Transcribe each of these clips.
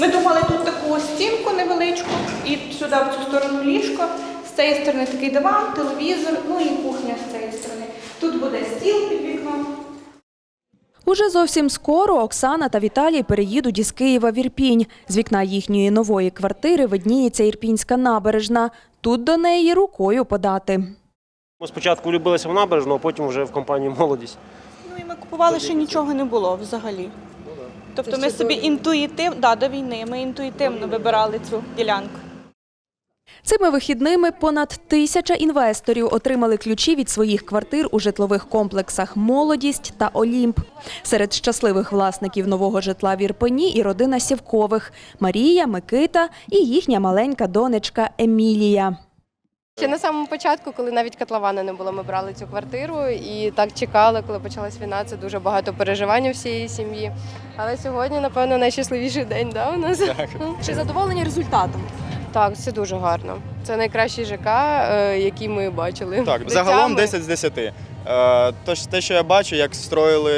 Ми думали тут таку стінку невеличку, і сюди в цю сторону ліжко. З цієї сторони такий диван, телевізор, ну і кухня з цієї сторони. Тут буде стіл під вікном. Уже зовсім скоро Оксана та Віталій переїдуть із Києва в Ірпінь. З вікна їхньої нової квартири видніється Ірпінська набережна. Тут до неї рукою подати. Ми спочатку влюбилися в набережну, а потім вже в компанію молодість. Ну і ми купували, ще нічого не було взагалі. Тобто ми собі інтуїтивно, да, до війни, ми інтуїтивно вибирали цю ділянку. Цими вихідними понад тисяча інвесторів отримали ключі від своїх квартир у житлових комплексах Молодість та Олімп. Серед щасливих власників нового житла в Ірпені і родина Сівкових Марія, Микита і їхня маленька донечка Емілія. Ще на самому початку, коли навіть котлована не було, ми брали цю квартиру і так чекали, коли почалась війна. Це дуже багато переживань у всієї сім'ї. Але сьогодні, напевно, найщасливіший день да, у нас. Так. Чи задоволені результатом? так, це дуже гарно. Це найкращий ЖК, е, який ми бачили. Так, Дитями. загалом 10 з 10. Е, Тож те, що я бачу, як строїли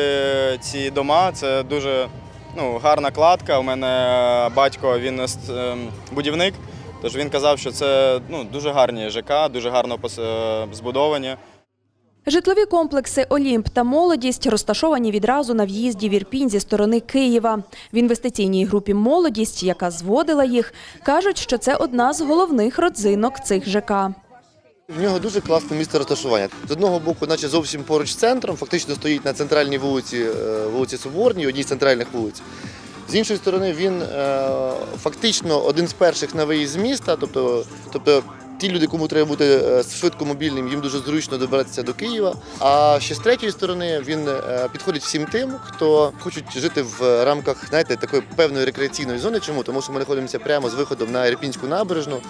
ці дома, це дуже ну, гарна кладка. У мене батько він е, ем, будівник, тож він казав, що це ну, дуже гарні ЖК, дуже гарно е, збудовані. Житлові комплекси Олімп та Молодість розташовані відразу на в'їзді в Ірпінь зі сторони Києва. В інвестиційній групі Молодість, яка зводила їх, кажуть, що це одна з головних родзинок цих ЖК. В нього дуже класне місце розташування. З одного боку, наче зовсім поруч з центром, фактично стоїть на центральній вулиці, е, вулиці Соборній, одній з центральних вулиць. З іншої сторони, він е, фактично один з перших на виїзд з міста, тобто, тобто ті люди, кому треба бути е, швидко мобільним, їм дуже зручно добиратися до Києва. А ще з третьої сторони він е, підходить всім тим, хто хочуть жити в рамках знаєте, такої певної рекреаційної зони. Чому? Тому що ми знаходимося прямо з виходом на Ірпінську набережну,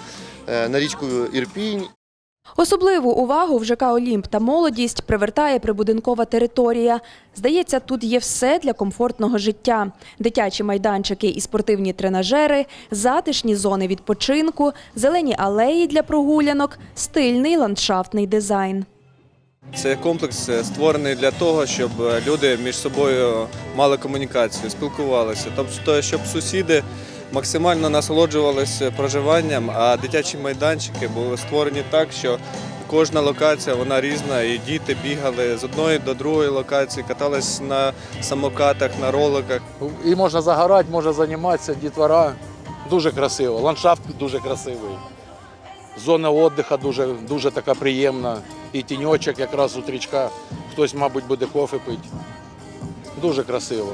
на річку Ірпінь. Особливу увагу в ЖК Олімп та Молодість привертає прибудинкова територія. Здається, тут є все для комфортного життя: дитячі майданчики і спортивні тренажери, затишні зони відпочинку, зелені алеї для прогулянок, стильний ландшафтний дизайн. Це комплекс е, створений для того, щоб е, люди між собою мали комунікацію, спілкувалися. Тобто, щоб сусіди максимально насолоджувалися проживанням, а дитячі майданчики були створені так, що кожна локація вона різна, і діти бігали з одної до другої локації, катались на самокатах, на роликах. І можна загорати, можна займатися, дітвора. Дуже красиво. Ландшафт дуже красивий. Зона відпочинку дуже, дуже така приємна. І тіньочок якраз у річка. Хтось, мабуть, буде кофе пити. Дуже красиво.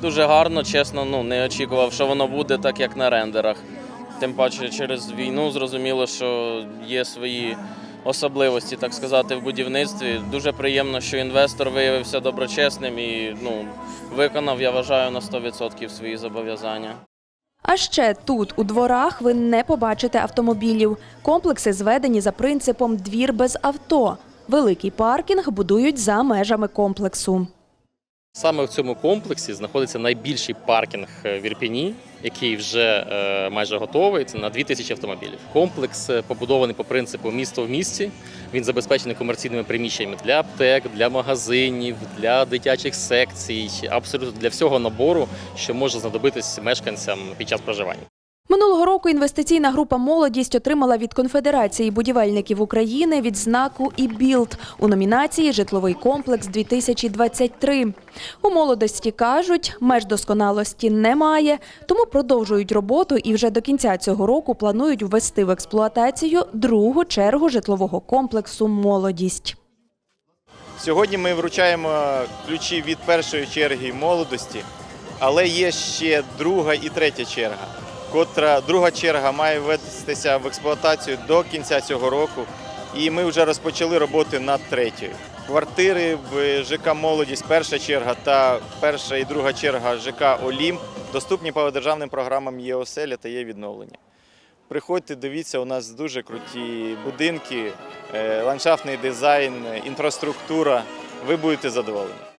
Дуже гарно, чесно, ну не очікував, що воно буде так, як на рендерах. Тим паче через війну зрозуміло, що є свої особливості, так сказати, в будівництві. Дуже приємно, що інвестор виявився доброчесним і ну, виконав, я вважаю, на 100% свої зобов'язання. А ще тут, у дворах, ви не побачите автомобілів. Комплекси зведені за принципом двір без авто. Великий паркінг будують за межами комплексу. Саме в цьому комплексі знаходиться найбільший паркінг е, в Ірпіні, який вже е, майже готовий. Це на 2000 автомобілів. Комплекс е, побудований по принципу місто в місті. Він забезпечений комерційними приміщеннями для аптек, для магазинів, для дитячих секцій, абсолютно для всього набору, що може знадобитись мешканцям під час проживання. Минулого року інвестиційна група Молодість отримала від Конфедерації будівельників України відзнаку і білд у номінації Житловий комплекс 2023 У молодості кажуть, меж досконалості немає, тому продовжують роботу і вже до кінця цього року планують ввести в експлуатацію другу чергу житлового комплексу Молодість. Сьогодні ми вручаємо ключі від першої черги молодості, але є ще друга і третя черга, котра друга черга має ввестися в експлуатацію до кінця цього року, і ми вже розпочали роботи над третьою. Квартири в ЖК Молодість, перша черга та перша і друга черга ЖК Олімп доступні по державним програмам ЄОСЕЛЯ та є відновлення. Приходьте, дивіться, у нас дуже круті будинки, е, ландшафтний дизайн, інфраструктура. Ви будете задоволені.